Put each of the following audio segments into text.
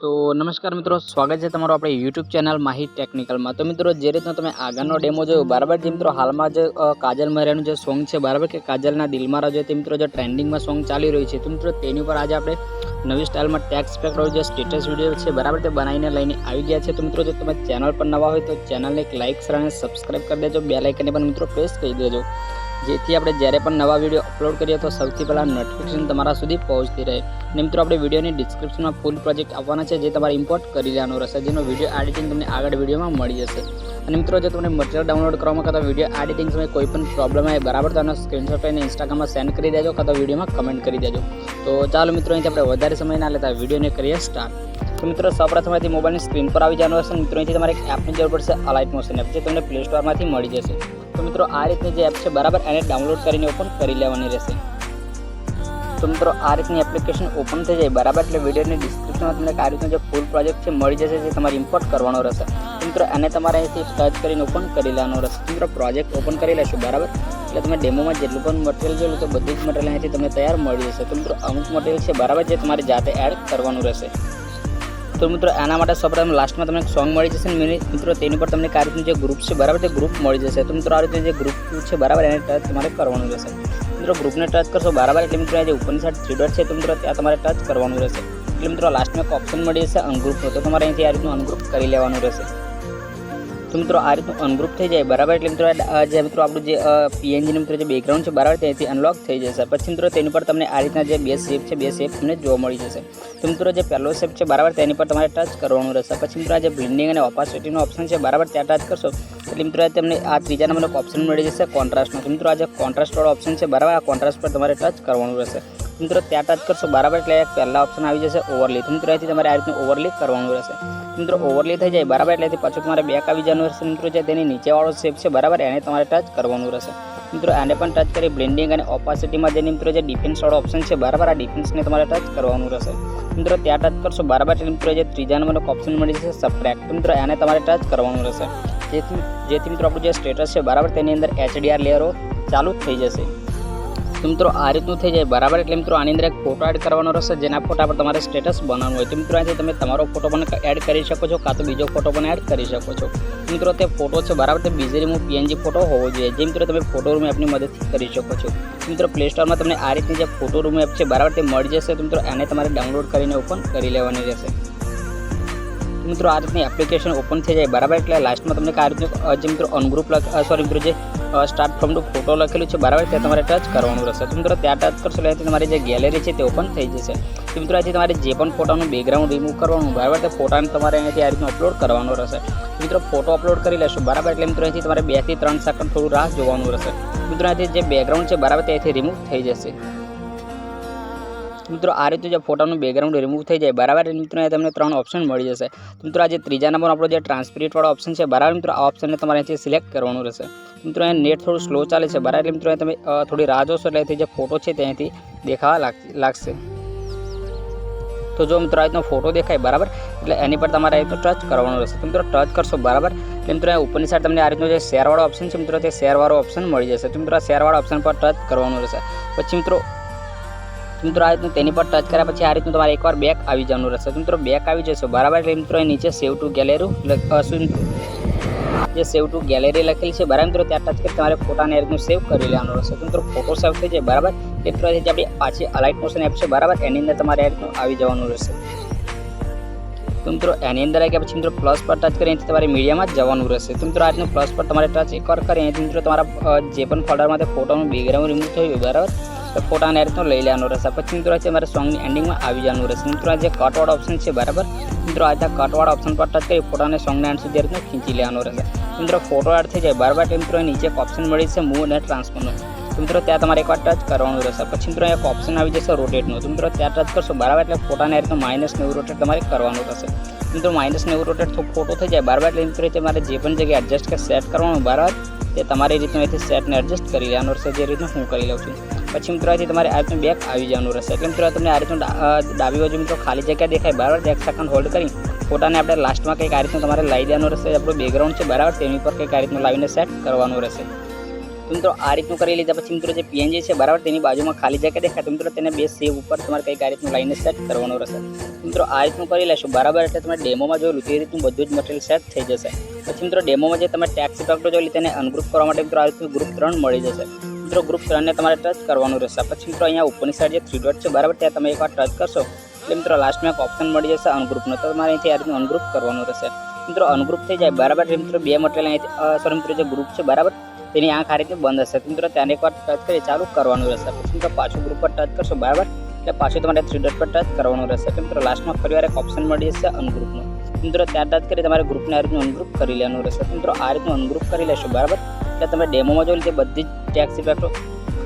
તો નમસ્કાર મિત્રો, સ્વાગત છે તમારું આપણે યુટ્યુબ ચેનલ માહિત ટેકનિકલમાં. તો મિત્રો, જે રીતનો તમે આગળનો ડેમો જોયો, બરાબર જે મિત્રો, હાલમાં જે કાજલ મહેરાનું જે સોંગ છે, બરાબર, કે કાજલના દિલમાં રહ્યો તે મિત્રો, જે ટ્રેન્ડિંગમાં સોંગ ચાલી રહ્યું છે, તો મિત્રો, તેની ઉપર આજે આપણે નવી સ્ટાઇલમાં ટેક્સ પેક જે સ્ટેટસ વીડિયો છે, બરાબર, તે બનાવીને લઈને આવી ગયા છે. તો મિત્રો, જો તમે ચેનલ પર નવા હોય તો ચેનલને એક લાઇક અને સબસ્ક્રાઇબ કરી દેજો. બે લાઇકને પણ મિત્રો પ્રેસ કરી દેજો. જેથી આપણે જ્યારે પણ નવા વીડિયો અપલોડ કરીએ તો સૌથી પહેલાં નોટિફિકેશન તમારા સુધી પહોંચતી રહે. અને મિત્રો, આપણે વિડીયોની ડિસ્ક્રિપ્શનમાં ફૂલ પ્રોજેક્ટ આપવાના છે જે તમારે ઇમ્પોર્ટ કરી લેવાનો રહેશે, જેનો વીડિયો એડિટિંગ તમને આગળ વિડીયોમાં મળી જશે. અને મિત્રો, જો તમને મટીરિયલ ડાઉનલોડ કરવામાં કાં તો વીડિયો એડિટિંગ સમયે કોઈ પણ પ્રોબ્લેમ આવે, બરાબર, તો એનો સ્ક્રીનશોટ લઈને ઇન્સ્ટાગ્રામમાં સેન્ડ કરી દેજો કાં તો વિડીયોમાં કમેન્ટ કરી દેજો. તો ચાલો મિત્રો, અહીંથી આપણે વધારે સમય ના લેતા વિડીયોને કરીએ સ્ટાર્ટ તો મિત્રો, સૌપ્રથમ અહીંથી મોબાઈલની સ્ક્રીન પર આવી જવાનું હશે મિત્રો, અહીંથી તમારે એક એપની જરૂર પડશે અલાઇટ મોશન એપ જે તમને પ્લે સ્ટોરમાંથી મળી જશે. તો મિત્રો આ રીતની જે એપ છે, બરાબર, એને ડાઉનલોડ કરીને ઓપન કરી લેવાની રહેશે. તો મિત્રો આ રીતની એપ્લિકેશન ઓપન થઈ જાય, બરાબર, એટલે વિડીયોની ડિસ્ક્રિપ્શનમાં તમને આ રીતનો જે ફૂલ પ્રોજેક્ટ છે, મળી જશે, જે તમારે ઇમ્પોર્ટ કરવાનો રહેશે. મિત્રો એને તમારે અહીંથી સર્ચ કરીને ઓપન કરી લેવાનો રહેશે. મિત્રો પ્રોજેક્ટ ઓપન કરી લેશો, બરાબર? એટલે તમે ડેમોમાં જેટલું પણ મટીરિયલ જોયું તો બધું જ મટીરિયલ અહીંથી તમને તૈયાર મળી જશે. તો મિત્રો અમુક મટીરિયલ છે, બરાબર, જે તમારે જાતે એડ કરવાનું રહેશે. તો મિત્રો એના માટે સૌપ્રથમ લાસ્ટમાં તમને સોંગ મળી જશે ને મિત્રો, તેની પર તમને આ જે ગ્રુપ છે, બરાબર તે ગ્રુપ મળી જશે. તો મિત્રો, આ રીતનું જે ગ્રુપ છે, બરાબર, એને ટચ તમારે કરવાનું રહેશે. મિત્રો ગ્રુપને ટચ કરશો બરાબર, એટલે મિત્રો, આ જે ઉપરની સાઈડ થ્રીડર છે, તો મિત્રો, ત્યાં તમારે ટચ કરવાનું રહેશે. એટલે મિત્રો લાસ્ટમાં એક ઓપ્શન મળી જશે અનગ્રુપનો તો તમારે અહીંથી આ રીતનું અનગ્રુપ કરી લેવાનું રહેશે. તો મિત્રો આ રીતનું અનગ્રુપ થઈ જાય, બરાબર? એટલે મિત્રો જે મિત્રો આપણું જે પીએનજીનું મિત્રો જે બેકગ્રાઉન્ડ છે, બરાબર, ત્યાંથી અનલોક થઈ જશે. પછી મિત્રો તેની પર તમને આ રીતના જે બે શેપ છે, બે શેપ તમને જોવા મળી જશે. તો મિત્રો જે પહેલો શેપ છે, બરાબર, તેની પર તમારે ટચ કરવાનું રહેશે. પછી મિત્રો આ જે બ્લિન્ડિંગ અને ઓપાસિટીનો ઓપ્શન છે, બરાબર, ત્યાં ટચ કરશો, એટલે મિત્રો તમને આ ત્રીજા નંબરનો ઓપ્શન મળી જશે કોન્ટ્રાસ્ટનો તો મિત્રો આ જે કોન્ટ્રાસ્ટવાળો ઓપ્શન છે, બરાબર, આ કોન્ટ્રાસ્ટ પર તમારે ટચ કરવાનું રહેશે. મિત્રો ત્યાં ટચ કરશો, બરાબર, એટલે પહેલા ઓપ્શન આવી જશે ઓવરલી તો મિત્રો અહીંથી તમારે આ રીતનું ઓવરલી કરવાનું રહેશે. મિત્રો ઓવરલી થઈ જાય, બરાબર? એટલે પાછું તમારે બેક આવી જવાનું રહેશે મિત્રો, જે તેની નીચેવાળો શેપ છે, બરાબર? એને તમારે ટચ કરવાનું રહેશે. મિત્રો, આને પણ ટચ કરી બ્લેન્ડિંગ અને ઓપાસિટીમાં જે મિત્રો, જે ડિફેન્સવાળો ઓપ્શન છે, બરાબર? આ ડિફેન્સને તમારે ટચ કરવાનું રહેશે. મિત્રો, ત્યાં ટચ કરશો, બરાબર? એટલે, મિત્રો, જે ત્રીજા નંબરનો ઓપ્શન મળી જશે સબટ્રેક્ટ મિત્રો એને તમારે ટચ કરવાનું રહેશે. જેથી જેથી, મિત્રો, આપણું જે સ્ટેટસ છે, બરાબર? તેની અંદર એચડીઆર લેયરો ચાલુ થઈ જશે. તો મિત્રો, આ રીતનું થઈ જાય. બરાબર? એટલે મિત્રો, આની અંદર એક ફોટો એડ કરવાનો રહેશે, જેના ફોટા પર તમારે સ્ટેટસ બનાવવાનું હોય. તો મિત્રો આજે તમે તમારો ફોટો પણ એડ કરી શકો છો, કાં તો બીજો ફોટો પણ એડ કરી શકો છો. મિત્રો, તે ફોટો છે, બરાબર? તે બીજી રીમૂવ પીએનજી ફોટો હોવો જોઈએ જે મિત્રો, તમે ફોટો રૂમ એપની મદદથી કરી શકો છો. મિત્રો પ્લે સ્ટોરમાં તમને આ રીતની જે ફોટો રૂમ એપ છે, બરાબર? તે મળી જશે. તો મિત્રો એને તમારે ડાઉનલોડ કરીને ઓપન કરી લેવાની રહેશે. મિત્રો, આ રીતની એપ્લિકેશન ઓપન થઈ જાય, બરાબર? એટલે લાસ્ટમાં તમને આ રીતનું જે મિત્રો અનગ્રુપ સોરી મિત્રો, જે સ્ટાર્ટ ફ્રોમ ટુ ફોટો લખેલું છે બરાબર તે તમારે ટચ કરવાનું રહેશે. તો મિત્રો, ત્યાં ટચ કરશો એટલે તમારી જે ગેલેરી છે તે ઓપન થઈ જશે. તો મિત્રો આજે તમારે જે પણ ફોટાનું બેકગ્રાઉન્ડ રિમૂવ કરવાનું બરાબર, તે ફોટાને તમારે અહીંયાથી આ રીતનું અપલોડ કરવાનો રહેશે. મિત્રો ફોટો અપલોડ કરી લેશો, બરાબર, એટલે મિત્રો અહીંથી તમારે બેથી ત્રણ સેકન્ડ થોડું રાહ જોવાનું રહેશે. મિત્રો આજે જે બેકગ્રાઉન્ડ છે, બરાબર ત્યાંથી રિમૂવ થઈ જશે. મિત્રો, આ રીતે જે ફોટાનું બેકગ્રાઉન્ડ રિમૂવ થઈ જાય, બરાબર મિત્રો? અહીંયા તમને ત્રણ ઓપ્શન મળી જશે. મિત્રો, આ જે ત્રીજા નંબર આપણો જે ટ્રાન્સપેરેન્ટ વાળો ઓપ્શન છે, બરાબર મિત્રો? આ ઓપ્શનને તમારે અહીંથી સિલેક્ટ કરવાનું રહેશે. મિત્રો, અહીંયા નેટ થોડું સ્લો ચાલે છે, બરાબર મિત્રો? તમે થોડી રાહ જોશો એટલે જે ફોટો છે ત્યાંથી દેખાવા લાગશે. તો જો મિત્રો, આ રીતનો ફોટો દેખાય, બરાબર? એટલે એની પર તમારે આ ટચ કરવાનું રહેશે. મિત્રો ટચ કરશો, બરાબર? એટલે મિત્રો, અહીંયા ઉપરની સાઈડ તમને આ રીતનો જે શેરવાળો ઓપ્શન છે, મિત્રો, તે શેરવાળો ઓપ્શન મળી જશે. તો મિત્રો, આ શેરવાળા ઓપ્શન પર ટચ કરવાનું રહેશે. પછી મિત્રો મિત્રો, આ રીતનું તેની પર ટચ કર્યા પછી આ રીતનું તમારે એકવાર બેક આવી જવાનું રહેશે. તો મિત્રો બેક આવી જશે. બરાબર એટલે મિત્રો નીચે સેવ ટુ ગેલેરી જે સેવ ટુ ગેલેરી લખેલી છે. બરાબર મિત્રો, ત્યાં ટચ કરી તમારે ફોટાને એ રીતનું સેવ કરી લેવાનું રહેશે. તો મિત્રો ફોટો સેવ થઈ જાય. બરાબર? એ મિત્રો આપણી પાછી અલાઇટ મોશન એપ છે. બરાબર? એની અંદર તમારે એ રીતનું આવી જવાનું રહેશે. તો મિત્રો, એની અંદર આવી ગયા પછી મિત્રો પ્લસ પર ટચ કરી અહીંથી તમારે મીડિયામાં જવાનું રહેશે. તો મિત્રો, આ રીતનું પ્લસ પર તમારે ટચ એકવાર કરી, અહીંથી મિત્રો, તમારા જે પણ ફોલ્ડરમાં તે ફોટોનું બેકગ્રાઉન્ડ રિમૂવ થયું બરાબર? તો ફોટાને રીતનો લઈ લેવાનો રહેશે. પછી મિત્રો છે મારે સોંગની એન્ડિંગમાં આવી જવાનું રહેશે. મિત્રો આ જે કટવાડ ઓપ્શન છે, બરાબર? મિત્રો આ જે કટવાળા ઓપ્શન પર ટચ કરી ફોટાને સોંગના એન્ડ સુધી રીતનું ખીંચી લેવાનો રહેશે. મિત્રો ફોટો એડ થઈ જાય. બરાબર મિત્રો નીચે એક ઓપ્શન મળી છે મૂવ અને ટ્રાન્સફરનો મિત્રો ત્યાં તમારે એકવાર ટચ કરવાનું રહેશે. પછી મિત્રો એક ઓપ્શન આવી જશે રોટેટનો તો મિત્રો ત્યાં ટચ કરશો, બરાબર? એટલે ફોટાને રીતનું માઇનસ નેવું રોટેટ તમારે કરવાનું રહેશે. મિત્રો માઇનસ નેવું રોટેટ તો ફોટો થઈ જાય. બરાબર એટલે મિત્રો તમારે જે પણ જગ્યાએ એડજસ્ટ કે સેટ કરવાનું, બરાબર? તે તમારી રીતનું અહીંથી સેટને એડજસ્ટ કરી લેવાનું રહેશે, જે રીતનું હું કરી લઉં છું. પછી મિત્રો અહીંથી તમારે આ રીતનું બેક આવી જવાનું રહેશે. એટલે મિત્રો તમને આ રીતનું ડાબી બાજુ મિત્રો ખાલી જગ્યા દેખાય. બરાબર? એક સેકન્ડ હોલ્ડ કરી. ફોટાને આપણે લાસ્ટમાં કંઈક આ રીતનું તમારે લાવી દેવાનું રહેશે. આપણું બેકગ્રાઉન્ડ છે, બરાબર? તેની પર કંઈક આ રીતનું લાવીને સેટ કરવાનું રહેશે. તો મિત્રો, આ રીતનું કરી લીધા પછી મિત્રો જે પીએનજી છે, બરાબર? તેની બાજુમાં ખાલી જગ્યા દેખાય. મિત્રો, તેને બે સેવ ઉપર તમારે કંઈક આ રીતનું લાઈને સેટ કરવાનું રહેશે. મિત્રો, આ રીતનું કરી લેશો. બરાબર? એટલે તમે ડેમોમાં જોયેલું તે રીતનું બધું જ મટીરિયલ સેટ થઈ જશે. પછી મિત્રો, ડેમોમાં જે તમે ટેક્સ પેક્ટો જોઈ તેને અનગ્રુપ કરવા માટે મિત્રો, આ રીતનું ગ્રુપ ત્રણ મળી જશે. મિત્રો ગ્રુપ ત્રણને તમારે ટચ કરવાનું રહેશે. પછી મિત્રો, અહીંયા ઉપરની સાઈડ જે થ્રી ડોટ છે, બરાબર, ત્યાં તમે એકવાર ટચ કરશો. એટલે મિત્રો લાસ્ટમાં એક ઓપ્શન મળી જશે અનગ્રુપનો તો તમારે અહીંથી આ રીતનું અનગ્રુપ કરવાનું રહેશે. મિત્રો અનગ્રુપ થઈ જાય, બરાબર મિત્રો, બે મટીરિયલ અહીંથી સોરી મિત્રો, જે ગ્રુપ છે, બરાબર, તેની આંખ આ રીતે બંધ હશે. મિત્રો તેને એકવાર ટચ કરી, ચાલુ કરવાનું રહેશે. પછી મિત્રો, પાછું ગ્રુપ પર ટચ કરશો, બરાબર, એટલે પાછું તમારે થ્રી ડોટ પર ટચ કરવાનું રહેશે. મિત્રો લાસ્ટમાં ફરી એક ઓપ્શન મળી જશે અનગ્રુપનો મિત્રો ત્યાં ટચ કરી તમારે ગ્રુપને આ રીતનું અનગ્રુપ કરી લેવાનું રહેશે. મિત્રો, આ રીતનું અનગ્રુપ કરી લેશો, બરાબર. એટલે તમે ડેમોમાં જોઈ તે બધી જ ટેક્સ ઇફેક્ટો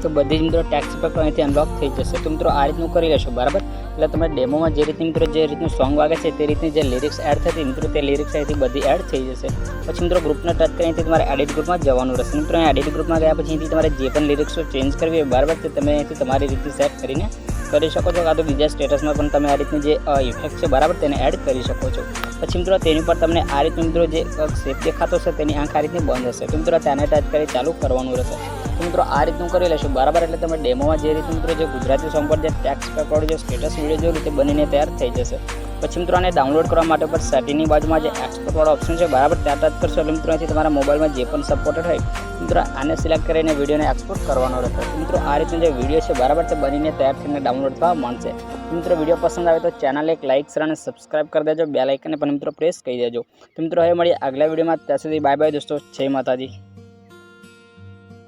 તો બધી જ મિત્રો ટેક્સ ઇફેક્ટો અહીંથી અનલોક થઈ જશે. તો મિત્રો આ રીતનું કરી લેશો, બરાબર? એટલે તમે ડેમોમાં જે રીતની મિત્રો જે રીતનું સોંગ વાગે છે, તે રીતની જે લિરિક્સ એડ થતી મિત્રો તે લિરિક્સ અહીંથી બધી એડ થઈ જશે. પછી મિત્રો ગ્રુપને ટચ અહીંથી તમારે એડિટ ગ્રુપમાં જવાનું રહેશે. મિત્રો એડિટ ગ્રુપમાં ગયા પછી તમારે જે પણ લિરિક્સો ચેન્જ કરવી હોય, બરાબર, તે તમે અહીંથી તમારી રીતે સેટ કરીને કરી શકો છો, કાં તો બીજા સ્ટેટસમાં પણ તમે આ રીતની જે ઇફેક્ટ છે, બરાબર, તેને એડ કરી શકો છો. પછી મિત્રો, તેની પર તમને આ રીતનું મિત્રો જે શેપ દેખાતો છે તેની આંખ આ રીતની બંધ હશે. તો મિત્રો, તેને ટચ કરી ચાલુ કરવાનું રહેશે. તો મિત્રો, આ રીતનું કરી લેશો. બરાબર, એટલે તમે ડેમોમાં જે રીતનું મિત્રો, જે ગુજરાતી સોંગ પર જે ટેક્સ પેપર જે સ્ટેટસ વીડિયો જોયું તે બનીને તૈયાર થઈ જશે. પછી મિત્રો, આને ડાઉનલોડ કરવા માટે પર સેટિંગની બાજુમાં જે એક્સપોર્ટવાળો ઓપ્શન છે, બરાબર, ત્યાં ટચ કરશો. એટલે મિત્રો તમારા મોબાઈલમાં જે પણ સપોર્ટેડ હોય મિત્રો, આને સિલેક્ટ કરીને વિડીયોને એક્સપોર્ટ કરવાનો રહેશે. મિત્રો, આ રીતનો જે વીડિયો છે, બરાબર તે બનીને તૈયાર થઈને ડાઉનલોડ થવા માંડશે. મિત્રો, વીડિયો પસંદ આવે તો ચેનલ એક લાઇક શેર અને સબસ્ક્રાઇબ કરી દેજો. બે લાઇકને પણ મિત્રો પ્રેસ કરી દેજો. તો મિત્રો, હવે મળીએ આગલા વિડીયોમાં. ત્યાં સુધી બાય બાય દોસ્તો. જય માતાજી.